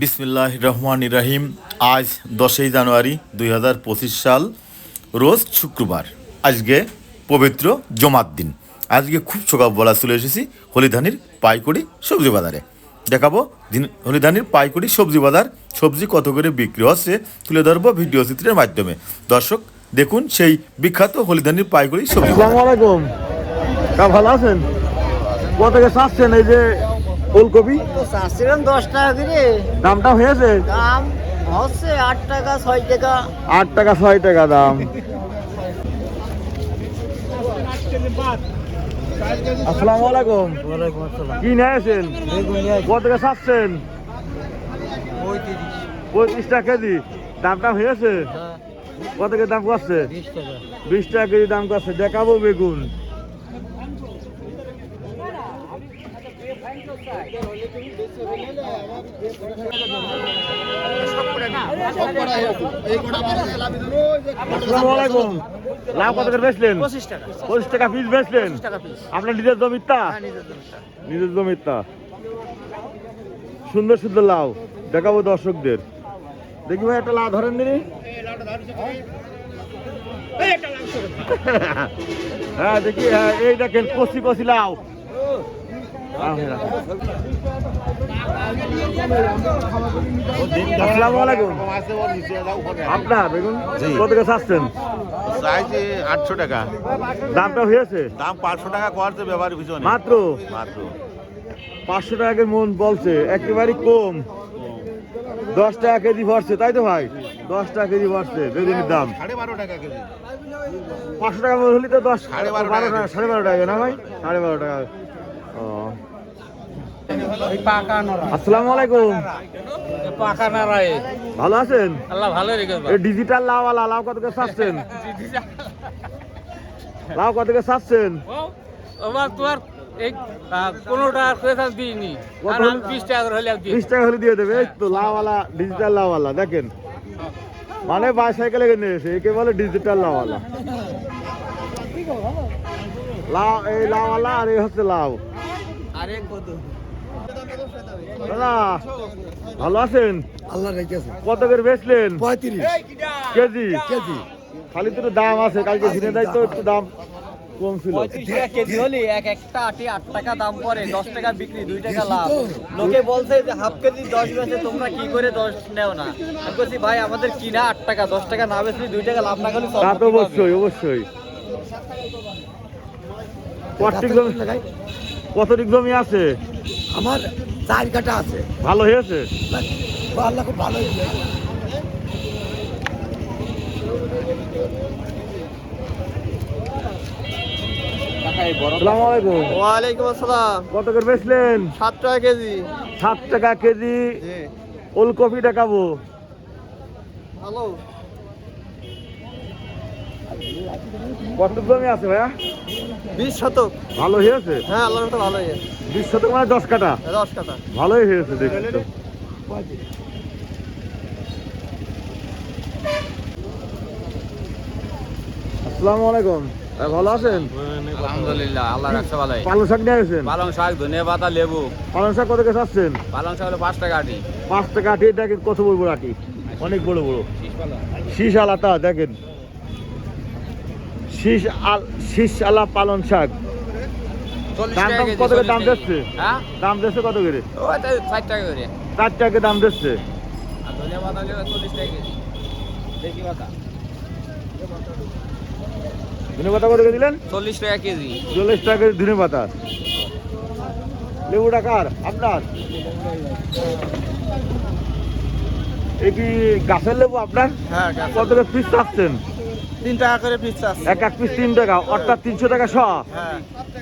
বিসমিল্লাহ রহমান রাহিম আজ দশই জানুয়ারি দুই হাজার পঁচিশ সাল, রোজ শুক্রবার, আজকে পবিত্র জমাত দিন। আজকে খুব সকালবেলা চলে এসেছি হলিধানির পাইকড়ি সবজি বাজারে। দেখাবো দিন হলিধানির পাইকড়ি সবজি বাজার। সবজি কত করে বিক্রি হচ্ছে তুলে ধরবো ভিডিও চিত্রের মাধ্যমে। দর্শক, দেখুন সেই বিখ্যাত হলিধানির পাইকড়ি সবজি ভালো আছেন? কত চাচ্ছেন এই যে ফুলকপি? তো চাচ্ছিলাম দশ টাকা করে। দামটা হয়েছে? দাম হচ্ছে আট টাকা ছয় টাকা। আট টাকা ছয় টাকা দাম। আসসালামু আলাইকুম। কি নিয়েছেন? কত পঁয়ত্রিশ। টাকা কেজি। দামটা হয়েছে? হ্যাঁ। কত দাম করছে? বিশ টাকা। বিশ টাকা কেজি দাম করছে। দেখাবো বেগুন। আসসালামু কত করে বেচলেন? পঁচিশ টাকা। পঁচিশ টাকা পিস বেচলেন? আপনার নিজের জমিটা? হ্যাঁ নিজের সুন্দর সুন্দর লাউ। দেখাবো দর্শকদের। দেখি ভাই একটা লাউ ধরেন দিনি। হ্যাঁ দেখি হ্যাঁ এই দেখেন কচি কচি লাউ। আসসালামু আলাইকুম আপনার বেগুন? কত করে চাচ্ছেন? চাইছে আটশো টাকা। দামটা হয়েছে? দাম পাঁচশো টাকা করছে ব্যবহার পিছনে। মাত্র? মাত্র। পাঁচশো টাকা মন বলছে একেবারে কম। দশ টাকা কেজি ভরছে তাই তো ভাই? দশ টাকা কেজি ভরছে বেগুনের দাম। সাড়ে বারো টাকা কেজি। পাঁচশো টাকা হলে তো দশ সাড়ে বারো টাকা টাকা সাড়ে বারো টাকা না ভাই? সাড়ে বারো টাকা। ও। আসসালামু আলাইকুম। পাকা ভালো আছেন? আল্লাহ ভালো রেখে এই ডিজিটাল লাউ আলা লাউ কত করে চাচ্ছেন লাউ কত করে চাচ্ছেন আবার তোমার এই পনেরো টাকার দিইনি। আর আমি বিশ টাকা হলে দিই। বিশ টাকা হলে দিয়ে দেবে। এই তো লাউ আলা ডিজিটাল লাউ আলা দেখেন। মানে বাইসাইকেলে কিনে এসে একে বলে ডিজিটাল লাওয়ালা লাউ এই লাওয়ালা আর এই হচ্ছে লাউ। আরে কত? দাদা ভালো আছেন? আল্লাহ রেখেছে কত করে বেচলেন? পঁয়ত্রিশ। কেজি? কেজি। খালি তো দাম আছে কালকে ঝিনে দেয় তো একটু দাম কম ছিল। কেজি হলে এক একটা আটি আট টাকা দাম পরে দশ টাকা বিক্রি দুই টাকা লাভ। লোকে বলছে যে হাফ কেজি দশ বেচে তোমরা কি করে দশ নেও না? আমি বলছি ভাই আমাদের কিনা আট টাকা দশ টাকা না বেচলে দুই টাকা লাভ না করলে তা তো অবশ্যই অবশ্যই। কতটিক জমি আছে? আমার চার কাটা আছে। ভালো হয়েছে? আল্লাহ খুব ভালো আলাইকুম ওয়ালাইকুম আসসালাম। কত করে বেচলেন? সাত টাকা কেজি। সাত টাকা কেজি? ওলকপি দেখাবো হ্যালো কত জমি আছে ভাইয়া? বিশ শতক। ভালো হয়েছে? হ্যাঁ তো ভালোই বিশ শতক মানে দশ কাটা দশ কাটা ভালোই হয়েছে আসসালামু আলাইকুম। হ্যাঁ, ভালো আছেন? আলহামদুলিল্লাহ আল্লাহ রাখছে ভালোই। পালং শাক নিয়ে আসেন পালং শাক ধনে পাতা লেবু। পালং শাক কত করে চাচ্ছেন পালং শাক হলো পাঁচ টাকা আটি পাঁচ টাকা আটি দেখেন কত বড় বড় আটি অনেক বড় বড়। শীষ আলাতা দেখেন। শীষ আল শীষ আলা পালং শাক। দাম দাম কত করে দাম কেজি। হ্যাঁ? দাম দিচ্ছে কত করে? ষাট টাকা করে। চার টাকা দাম ধনে পাতা কেজি। পাতা কত করে দিলেন? চল্লিশ টাকা কেজি। চল্লিশ টাকা করে ধনে পাতা। লেবুটা কার? আপনার? কি গাছের লেবু আপনার? হ্যাঁ কত করে পিস চাচ্ছেন? তিন টাকা করে পিস আছে এক এক পিস তিন টাকা অর্থাৎ তিনশো টাকা শ। হ্যাঁ।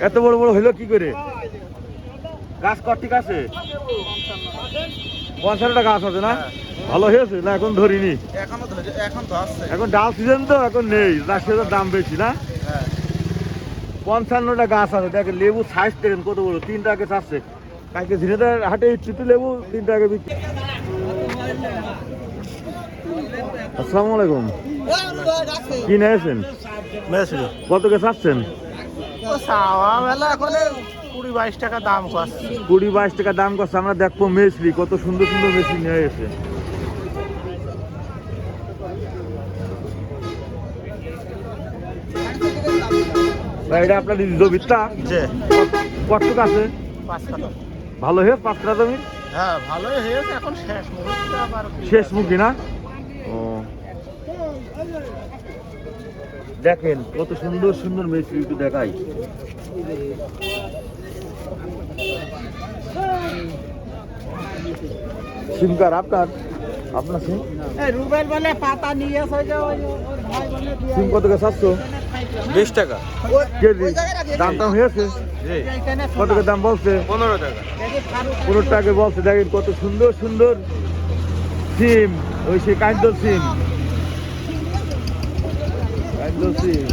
এত বড় বড় হইল কি করে? গাছ কটি আছে? পঞ্চান্নটা গাছ আছে না? ভালো হয়েছে না এখন ধরিনি? এখন ডাল সিজন তো এখন নেই। যার সেটার দাম বেশি না? হ্যাঁ। পঞ্চান্নটা গাছ আছে দেখেন লেবু সাইজ কত বড় তিন টাকা চাচ্ছে। কালকে ঝিনেদার হাটে চিটু লেবু তিন টাকা বিক্রি। আসসালামু আলাইকুম। কি নিয়েছেন? কত কে চাচ্ছেন? চাওয়া মেলা এখন কুড়ি বাইশ টাকা দাম করছে। কুড়ি বাইশ টাকা দাম করছে আমরা দেখব মেসলি কত সুন্দর সুন্দর মেশিন নিয়ে এসে ভাই এটা আপনার জমিটা যে কতটুকু আছে? পাঁচ ভালো হয়ে পাঁচটা জমি? হ্যাঁ ভালোই হয়েছে এখন শেষ মুহূর্তে আবার শেষ মুখী না? ও। দেখেন কত সুন্দর সুন্দর মেশিন একটু দেখাই। সিম কার্ড আপনার আপনার সিম? রুবেল বলে পাতা নিয়ে এসে যাও সিম কত করে? সাতশো? বিশ টাকা। কেজি। দাম টাম হয়েছে? কত করে দাম বলছে? পনেরো টাকা। পনেরো টাকা বলছে। দেখেন কত সুন্দর সুন্দর সিম। ওই সে কাইন্ডল সিম। কাইন্ডল সিম।